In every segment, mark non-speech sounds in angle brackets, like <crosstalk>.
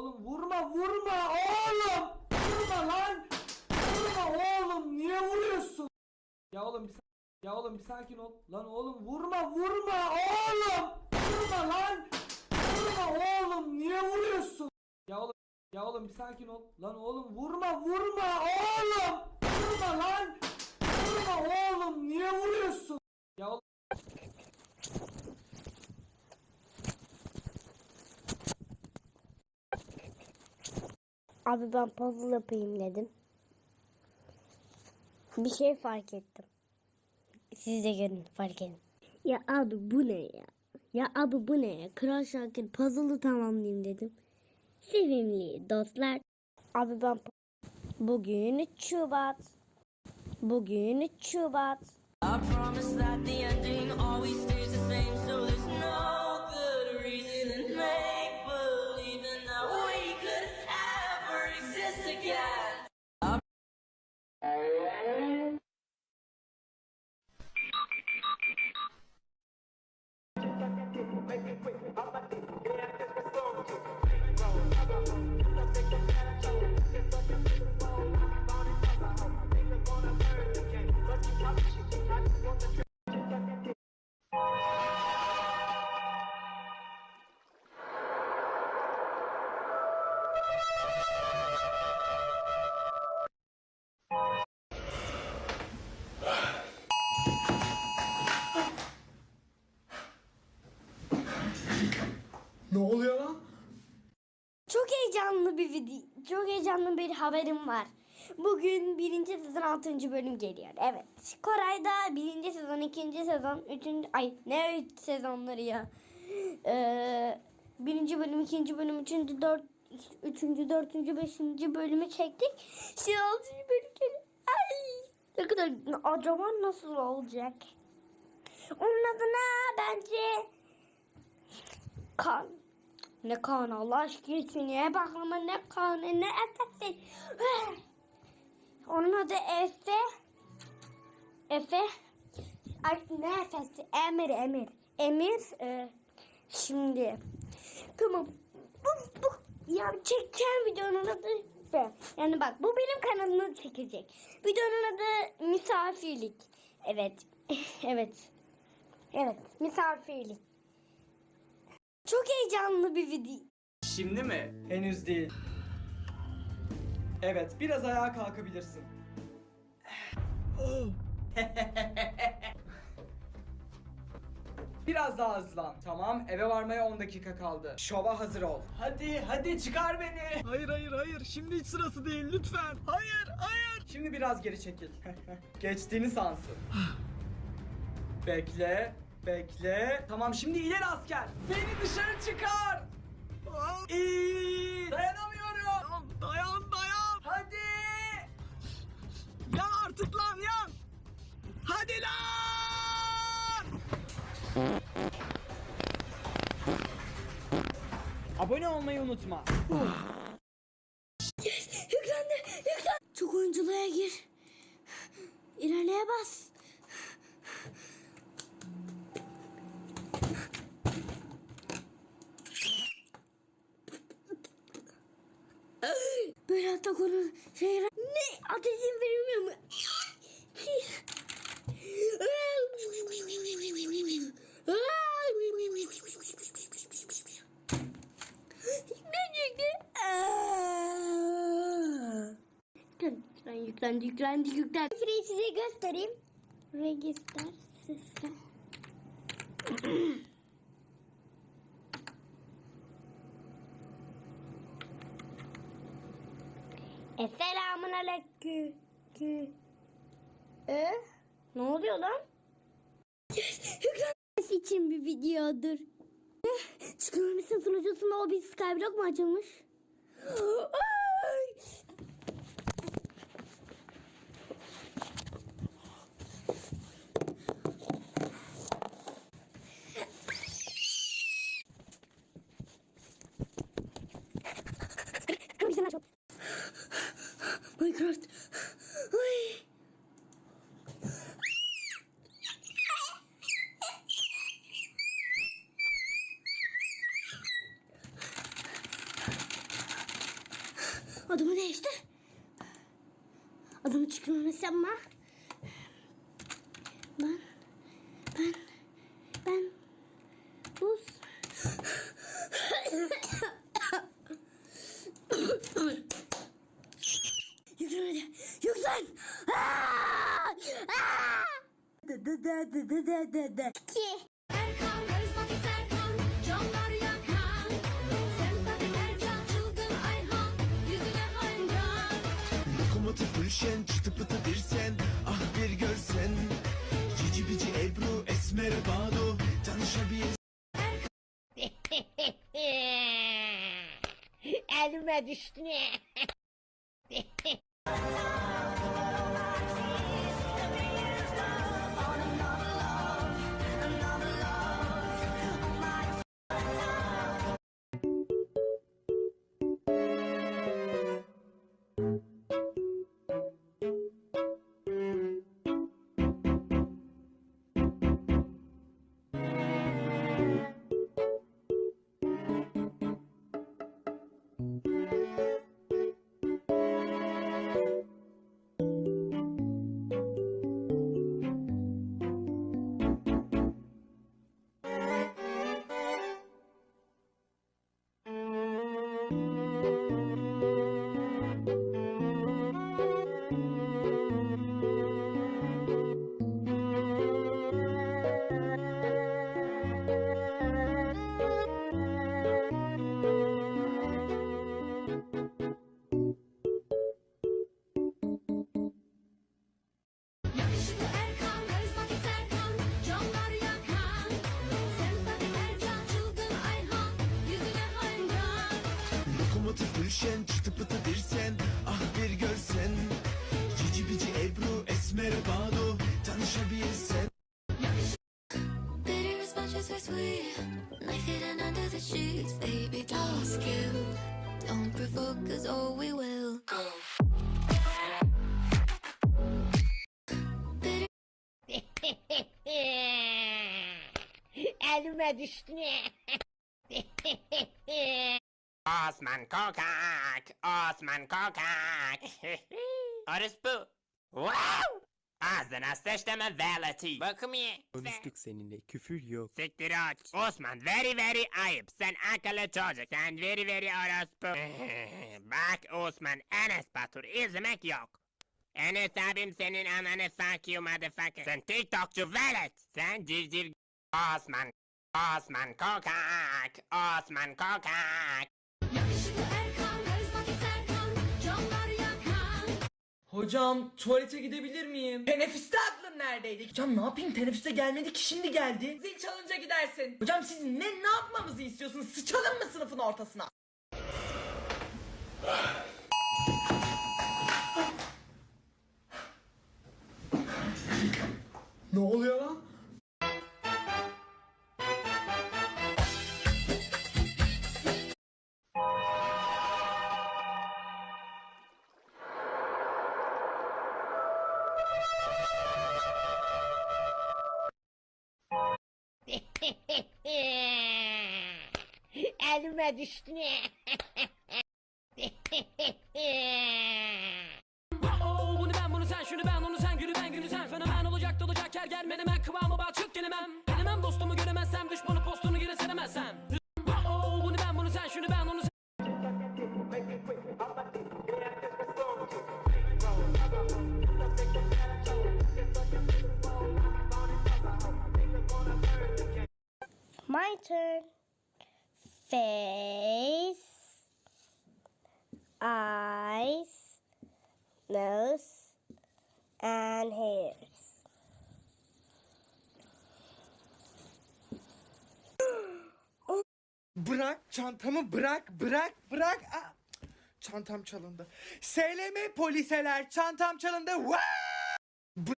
Oğlum vurma vurma oğlum. Vurma lan. Vurma oğlum niye vuruyorsun? Ya oğlum bir ya oğlum bir sakin ol. Lan oğlum vurma vurma oğlum. Vurma lan. Vurma oğlum niye vuruyorsun? Ya oğlum ya oğlum bir sakin ol. Lan oğlum vurma vurma oğlum. Vurma lan. Vurma oğlum niye vuruyorsun? Ya oğlum Abi ben puzzle yapayım dedim. Bir şey fark ettim. Siz de görün fark edin. Ya abi bu ne ya? Ya abi bu ne ya? Kral Şakir puzzle'ı tamamlayayım dedim. Sevimli dostlar. Abi ben bugün 3 Şubat. Bugün 3 Şubat. I promise that the ending always stays çok heyecanlı bir haberim var. Bugün birinci sezon 6. bölüm geliyor. Evet. Koray'da birinci sezon, ikinci sezon, üçüncü, ay ne üç sezonları ya. Ee, birinci bölüm, ikinci bölüm, üçüncü, dört, üçüncü, dördüncü, beşinci bölümü çektik. Şimdi altıncı bölüm geliyor. Ay, ne kadar, acaba nasıl olacak? Onun adına bence kan ne kan Allah aşkına ne baklama ne kan ne efesi. <sighs> Onun adı Efe. Efe. Ay ne efesi? Emir Emir. Emir. e, şimdi. Tamam. Bu, bu ya çekeceğim videonun adı Efe. Yani bak bu benim kanalımı çekecek. Videonun adı misafirlik. Evet. <laughs> evet. Evet. Misafirlik. Çok heyecanlı bir video. Şimdi mi? Henüz değil. Evet, biraz ayağa kalkabilirsin. Biraz daha hızlan. Tamam, eve varmaya 10 dakika kaldı. Şova hazır ol. Hadi, hadi çıkar beni. Hayır hayır hayır şimdi hiç sırası değil lütfen. Hayır hayır. Şimdi biraz geri çekil. <laughs> Geçtiğini sansın. bekle, bekle. Tamam, şimdi ileri asker. Beni dışarı çıkar. İyi. Dayanamıyorum. Dayan dayan. Hadi. Yan artık lan yan. Hadi lan. Abone olmayı unutma. Yüklendi, yüklendi. Çok oyunculuğa gir. İlerleye bas. Konu şey ne ateşin verilmiyor mu? Yüklendi, yüklendi, yüklendi. Şurayı size göstereyim. Register sistem. e selamun aleyküm. Kü. E? Ne oluyor lan? Yüklenmesi için bir videodur. Çıkılmışsın sunucusunda o bir skyblock mu açılmış? <gasps> Ay! Kapıyı sen aç. Minecraft. Ay. Adımı değiştir. Adımı çıkmaması yapma. Ben, ben, ben, buz. Yüklen hadi. Yüklen. De de de de de de de. Ki. Erkan, karizmatik Serkan, canlar yakan Lokomotif Gülşen çıtı pıtı bir sen. Ah bir görsen. Cici bici Ebru Esmer Banu. Tanışabilir <laughs> Elime düştü <laughs> Gülşen çıtı pıtı bir sen Ah bir görsen. Cici bici Ebru Esmer Banu Tanışabilsen Bitter as much as we're sweet. Knife hidden under the sheets Baby, don't skill Don't provoke us or we will. Go. <laughs> Elime düştü. ne? <laughs> Osman Kokak, Osman Kokak. <laughs> Orospu. Wow! Ağzına sıçtım veleti. Bakım ye. Konuştuk seninle. Küfür yok. Siktir aç. Osman very very ayıp. Sen akıllı çocuk. Sen very very orospu. <laughs> Bak Osman Enes Batur izlemek yok. Enes abim senin ananı fuck you motherfucker. Sen TikTokçu velet. Sen civciv. Osman. Osman Kokak. Osman Kokak. Hocam tuvalete gidebilir miyim? Teneffüste aklın neredeydi? Hocam ne yapayım teneffüste gelmedi ki şimdi geldi. Zil çalınca gidersin. Hocam siz ne ne yapmamızı istiyorsunuz? Sıçalım mı sınıfın ortasına? ne oluyor lan? Elime düştü <laughs> ne? Oh, bunu ben bunu sen şunu ben onu sen günü ben günü sen Fenomen olacak dolacak yer gel menemen kıvamı Face, eyes, nose, and hairs. Bırak çantamı bırak bırak bırak. Aa, çantam çalındı. SLM poliseler çantam çalındı. Vaa! Bu-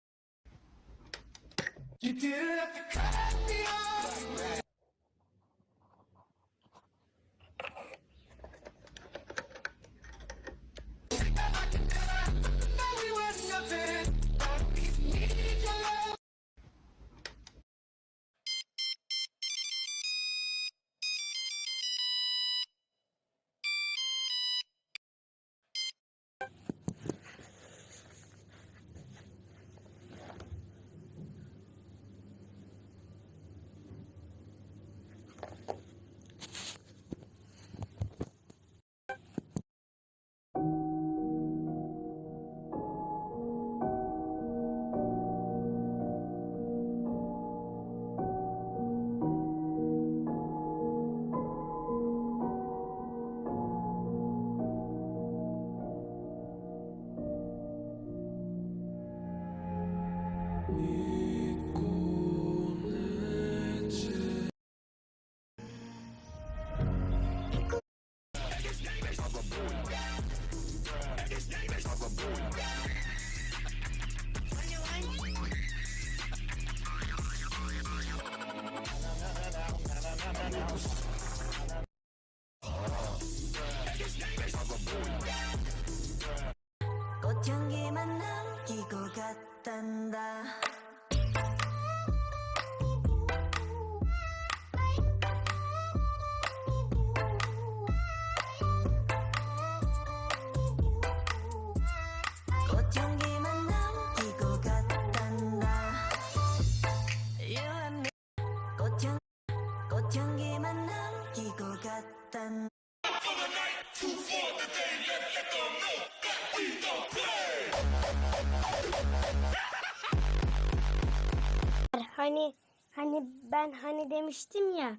Hani hani ben hani demiştim ya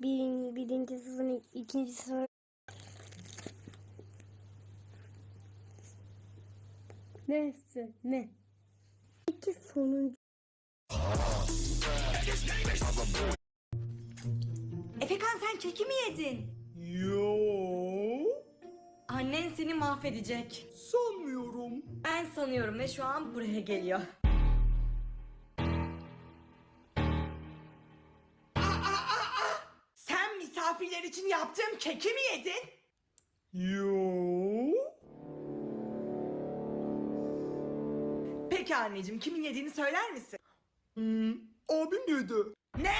bir, birinci sezon ikinci sezon Neyse ne? İki sonuncu Efekan sen keki mi yedin? Yo. Annen seni mahvedecek. Sanmıyorum. Ben sanıyorum ve şu an buraya geliyor. Sen misafirler için yaptığım keki mi yedin? Yo. Peki anneciğim kimin yediğini söyler misin? Hmm, abim yedi. Ne?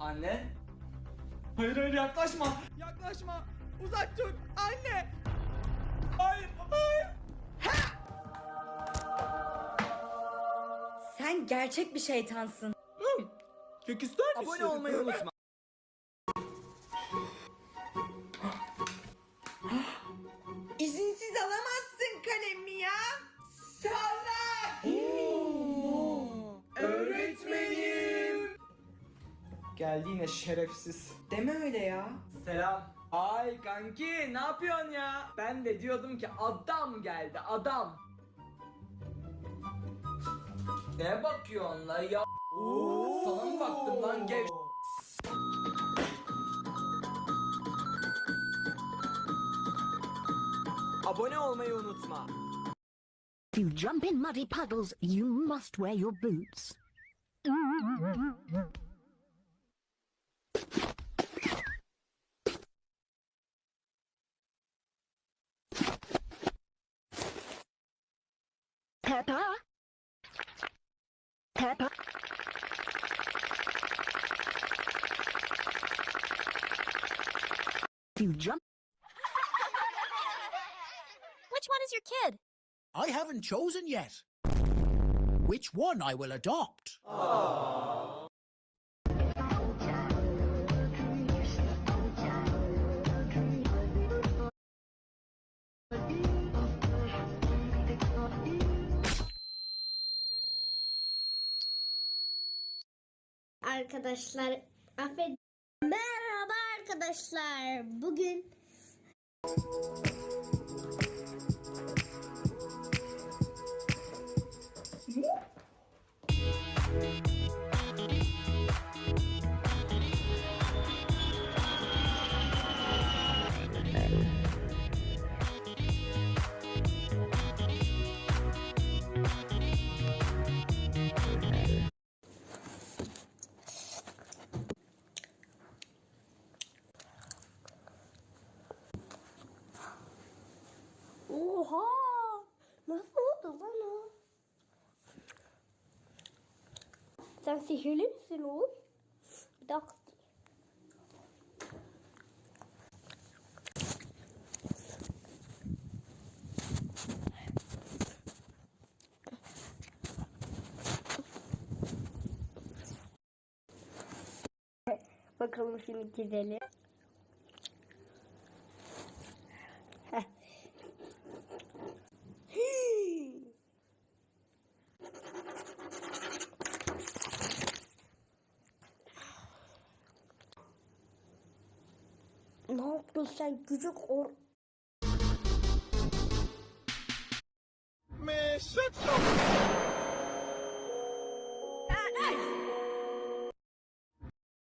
Anne? Hayır hayır yaklaşma. Yaklaşma. Uzak dur. Anne. Hayır hayır. Sen gerçek bir şeytansın. Kek ister misin? Abone olmayı unutma. Geldi yine şerefsiz. Deme öyle ya. Selam. Ay kanki ne yapıyorsun ya? Ben de diyordum ki adam geldi adam. Ne bakıyorsun la ya? Sana mı baktım lan gev... Abone olmayı unutma. If you jump in muddy puddles, you must wear your boots. If you jump Which one is your kid? I haven't chosen yet. Which one I will adopt? arkadaşlar affed Merhaba arkadaşlar. Bugün Oha! Nasıl oldu lan o? Sen sihirli misin oğlum? Bir dakika. Bakalım şimdi gidelim. Sen küçük or... Mais shut